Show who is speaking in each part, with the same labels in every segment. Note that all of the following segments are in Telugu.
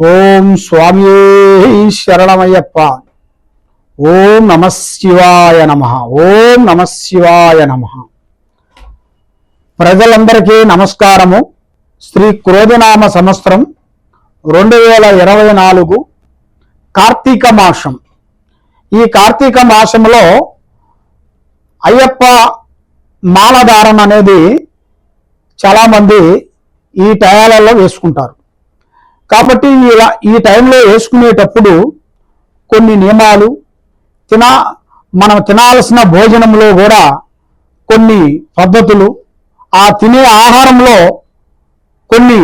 Speaker 1: ఓం స్వామి శరణమయ్యప్ప. ఓం నమ శివాయ నమ. ఓం నమ శివాయ నమ. ప్రజలందరికీ నమస్కారము. శ్రీ క్రోధనామ సంవత్సరం రెండు వేల ఇరవై నాలుగు కార్తీక మాసం. ఈ కార్తీక మాసంలో అయ్యప్ప మాలధారణ అనేది చాలామంది ఈ టయాలలో వేసుకుంటారు. కాబట్టి ఇలా ఈ టైంలో వేసుకునేటప్పుడు కొన్ని నియమాలు తిన మనం తినాల్సిన భోజనంలో కూడా కొన్ని పద్ధతులు ఆ తినే ఆహారంలో కొన్ని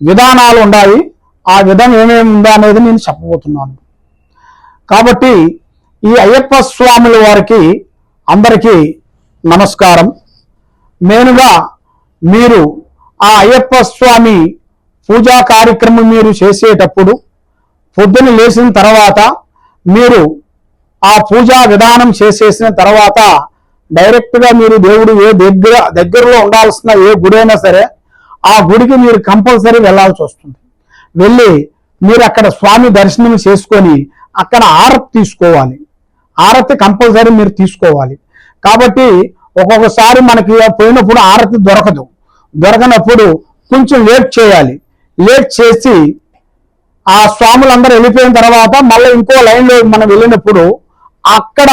Speaker 1: విధానాలు ఉన్నాయి ఆ విధం ఏమేమి ఉందా అనేది నేను చెప్పబోతున్నాను. కాబట్టి ఈ అయ్యప్ప స్వాముల వారికి అందరికీ నమస్కారం. మెయిన్గా మీరు ఆ అయ్యప్ప స్వామి పూజా కార్యక్రమం మీరు చేసేటప్పుడు పొద్దున లేచిన తర్వాత మీరు ఆ పూజా విధానం చేసేసిన తర్వాత డైరెక్ట్గా మీరు దేవుడు ఏ దగ్గర దగ్గరలో ఉండాల్సిన ఏ గుడి అయినా సరే ఆ గుడికి మీరు కంపల్సరీ వెళ్ళాల్సి వస్తుంది. వెళ్ళి మీరు అక్కడ స్వామి దర్శనం చేసుకొని అక్కడ ఆరతి తీసుకోవాలి. ఆరతి కంపల్సరీ మీరు తీసుకోవాలి. కాబట్టి ఒక్కొక్కసారి మనకి పోయినప్పుడు ఆరతి దొరకదు. దొరకనప్పుడు కొంచెం లేట్ చేయాలి. లేట్ చేసి ఆ స్వాములందరూ వెళ్ళిపోయిన తర్వాత మళ్ళీ ఇంకో లైన్లో మనం వెళ్ళినప్పుడు అక్కడ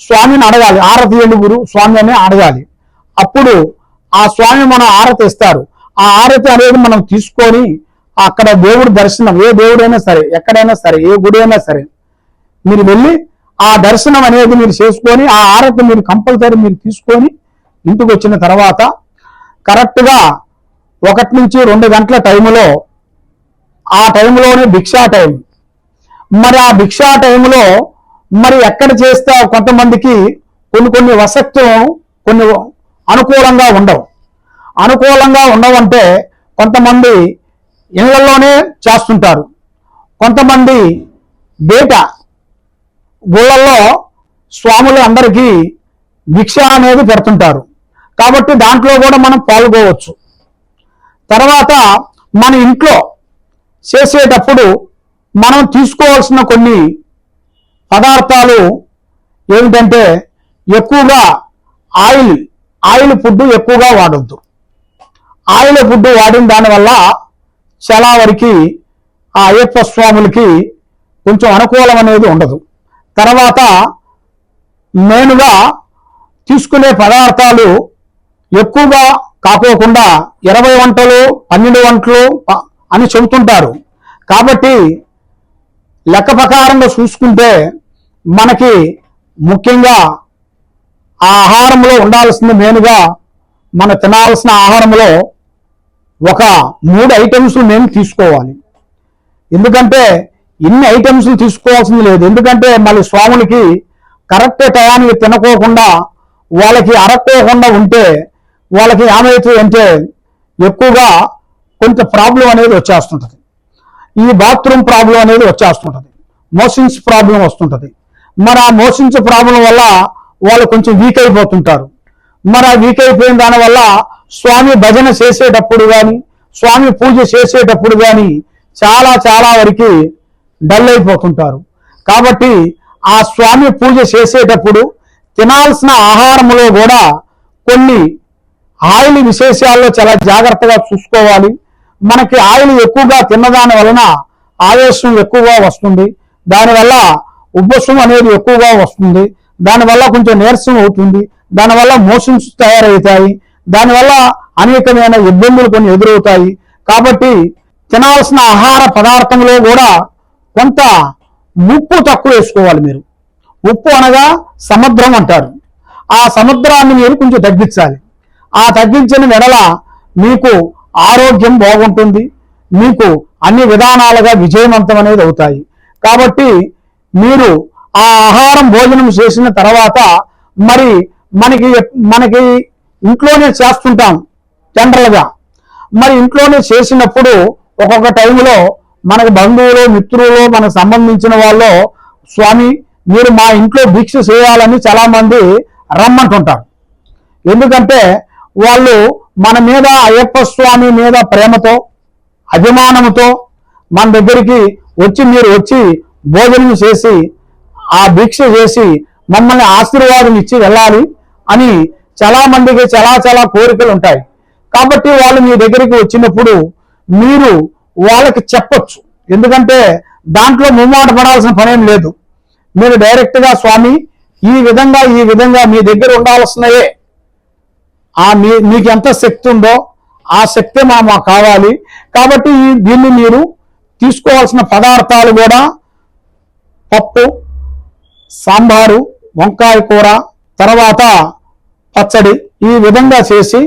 Speaker 1: స్వామిని అడగాలి ఆరతి ఎందుగురు స్వామి అని అడగాలి. అప్పుడు ఆ స్వామి మనం ఆరతి ఇస్తారు. ఆ ఆరతి అనేది మనం తీసుకొని అక్కడ దేవుడి దర్శనం ఏ దేవుడైనా సరే ఎక్కడైనా సరే ఏ గుడి అయినా సరే మీరు వెళ్ళి ఆ దర్శనం అనేది మీరు చేసుకొని ఆ ఆరతి మీరు కంపల్సరీ మీరు తీసుకొని ఇంటికి వచ్చిన తర్వాత కరెక్ట్గా ఒకటి నుంచి రెండు గంటల టైంలో ఆ టైంలోనే భిక్షా టైం. మరి ఆ భిక్షా టైంలో మరి ఎక్కడ చేస్తే కొంతమందికి కొన్ని కొన్ని వసతులు కొన్ని అనుకూలంగా ఉండవు. అనుకూలంగా ఉండవంటే కొంతమంది ఇళ్ళలోనే చేస్తుంటారు. కొంతమంది బయట గుళ్ళల్లో స్వాములు అందరికీ భిక్ష అనేది పెడుతుంటారు. కాబట్టి దాంట్లో కూడా మనం పాల్గొవచ్చు. తర్వాత మన ఇంట్లో చేసేటప్పుడు మనం తీసుకోవాల్సిన కొన్ని పదార్థాలు ఏమిటంటే ఎక్కువగా ఆయిల్ ఆయిల్ ఫుడ్ ఎక్కువగా వాడొద్దు. ఆయిల్ ఫుడ్ వాడిన దానివల్ల చాలా వరకు ఆ అయ్యప్ప స్వాములకి కొంచెం అనుకూలం అనేది ఉండదు. తర్వాత మెయిన్గా తీసుకునే పదార్థాలు ఎక్కువగా కాకోకుండా ఇరవై వంటలు పన్నెండు వంటలు అని చెబుతుంటారు. కాబట్టి లెక్క ప్రకారంగా చూసుకుంటే మనకి ముఖ్యంగా ఆ ఆహారంలో ఉండాల్సింది మెయిన్గా మన తినాల్సిన ఆహారంలో ఒక మూడు ఐటమ్స్ మేము తీసుకోవాలి. ఎందుకంటే ఇన్ని ఐటమ్స్ తీసుకోవాల్సింది లేదు. ఎందుకంటే మళ్ళీ స్వాములకి కరెక్ట్ టయానికి తినకోకుండా వాళ్ళకి అరక్కోకుండా ఉంటే వాళ్ళకి ఏమవుతుంది అంటే ఎక్కువగా కొంత ప్రాబ్లం అనేది వచ్చేస్తుంటుంది. ఈ బాత్రూమ్ ప్రాబ్లం అనేది వచ్చేస్తుంటుంది. మోషన్స్ ప్రాబ్లం వస్తుంటుంది. మరి ఆ మోషన్స్ ప్రాబ్లం వల్ల వాళ్ళు కొంచెం వీక్ అయిపోతుంటారు. మరి ఆ వీక్ అయిపోయిన దానివల్ల స్వామి భజన చేసేటప్పుడు కానీ స్వామి పూజ చేసేటప్పుడు కానీ చాలా చాలా వరకు డల్ అయిపోతుంటారు. కాబట్టి ఆ స్వామి పూజ చేసేటప్పుడు తినాల్సిన ఆహారంలో కూడా కొన్ని ఆయిల్ విశేషాల్లో చాలా జాగ్రత్తగా చూసుకోవాలి. మనకి ఆయిల్ ఎక్కువగా తిన్నదాని వలన ఆవేశం ఎక్కువగా వస్తుంది. దానివల్ల ఉబ్బసం అనేది ఎక్కువగా వస్తుంది. దానివల్ల కొంచెం నీరసం అవుతుంది. దానివల్ల మోషన్స్ తయారవుతాయి. దానివల్ల అనేకమైన ఇబ్బందులు కొన్ని ఎదురవుతాయి. కాబట్టి తినాల్సిన ఆహార పదార్థంలో కూడా కొంత ఉప్పు తక్కువ వేసుకోవాలి మీరు. ఉప్పు అనగా సముద్రం అంటారు. ఆ సముద్రాన్ని మీరు కొంచెం తగ్గించాలి. ఆ తగ్గించిన వెడల మీకు ఆరోగ్యం బాగుంటుంది. మీకు అన్ని విధానాలుగా విజయవంతం అనేది అవుతాయి. కాబట్టి మీరు ఆ ఆహారం భోజనం చేసిన తర్వాత మరి మనకి మనకి ఇంట్లోనే చేస్తుంటాం జనరల్గా. మరి ఇంట్లోనే చేసినప్పుడు ఒక్కొక్క టైంలో మనకు బంధువులు మిత్రులు మనకు సంబంధించిన వాళ్ళు స్వామి మీరు మా ఇంట్లో భిక్ష చేయాలని చాలామంది రమ్మంటుంటారు. ఎందుకంటే వాళ్ళు మన మీద అయ్యప్ప స్వామి మీద ప్రేమతో అభిమానంతో మన దగ్గరికి వచ్చి మీరు వచ్చి భోజనం చేసి ఆ దీక్ష చేసి మమ్మల్ని ఆశీర్వాదం ఇచ్చి వెళ్ళాలి అని చాలా మందికి చాలా చాలా కోరికలు ఉంటాయి. కాబట్టి వాళ్ళు మీ దగ్గరికి వచ్చినప్పుడు మీరు వాళ్ళకి చెప్పొచ్చు. ఎందుకంటే దాంట్లో ముమ్మాట పడాల్సిన పనేం లేదు. మీరు డైరెక్ట్గా స్వామి ఈ విధంగా ఈ విధంగా మీ దగ్గర ఉండాల్సినయే. ఆ మీ మీకు ఎంత శక్తి ఉందో ఆ శక్తి మా మాకు కావాలి. కాబట్టి దీన్ని మీరు తీసుకోవాల్సిన పదార్థాలు కూడా పప్పు సాంబారు వంకాయ కూర తర్వాత పచ్చడి ఈ విధంగా చేసి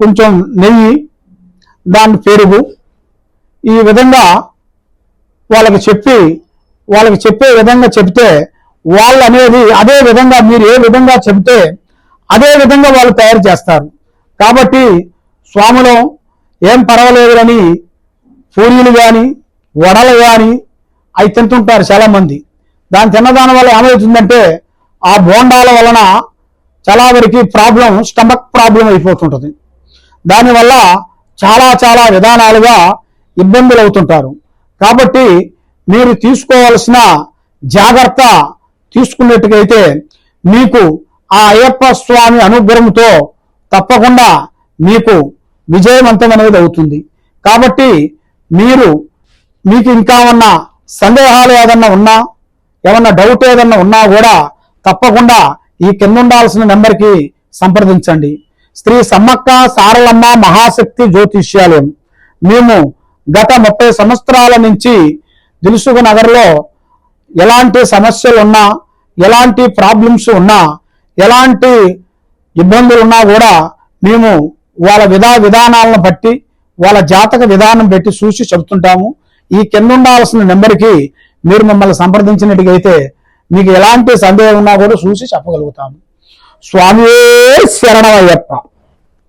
Speaker 1: కొంచెం నెయ్యి దాని పెరుగు ఈ విధంగా వాళ్ళకి చెప్పి వాళ్ళకి చెప్పే విధంగా చెప్తే వాళ్ళు అనేది అదే విధంగా మీరు ఏ విధంగా చెబితే అదే విధంగా వాళ్ళు తయారు చేస్తారు. కాబట్టి స్వాములు ఏం పర్వాలేదులని పూరీలు కానీ వడలు కానీ అవి తింటుంటారు చాలామంది. దాని తిన్నదాని వల్ల ఏమవుతుందంటే ఆ బోండాల వలన చాలా వరకు ప్రాబ్లం స్టమక్ ప్రాబ్లం అయిపోతుంటుంది. దానివల్ల చాలా చాలా విధానాలుగా ఇబ్బందులు అవుతుంటారు. కాబట్టి మీరు తీసుకోవాల్సిన జాగ్రత్త తీసుకున్నట్టుకైతే మీకు ఆ అయ్యప్ప స్వామి అనుగ్రహంతో తప్పకుండా మీకు విజయవంతం అనేది అవుతుంది. కాబట్టి మీరు మీకు ఇంకా ఉన్న సందేహాలు ఏదన్నా ఉన్నా ఏమన్నా డౌట్ ఏదన్నా ఉన్నా కూడా తప్పకుండా ఈ కింద ఉండాల్సిన నెంబర్కి సంప్రదించండి. శ్రీ సమ్మక్క సారలమ్మ మహాశక్తి జ్యోతిష్యాలయం. మేము గత ముప్పై సంవత్సరాల నుంచి దిలుసుగు నగర్లో ఎలాంటి సమస్యలు ఉన్నా ఎలాంటి ప్రాబ్లమ్స్ ఉన్నా ఎలాంటి ఇబ్బందులు ఉన్నా కూడా మేము వాళ్ళ విధా విధానాలను బట్టి వాళ్ళ జాతక విధానం పెట్టి చూసి చెబుతుంటాము. ఈ కింద ఉండాల్సిన నెంబర్కి మీరు మమ్మల్ని సంప్రదించినట్టుగైతే మీకు ఎలాంటి సందేహం ఉన్నా కూడా చూసి చెప్పగలుగుతాము. స్వామి శరణమయ్యప్ప.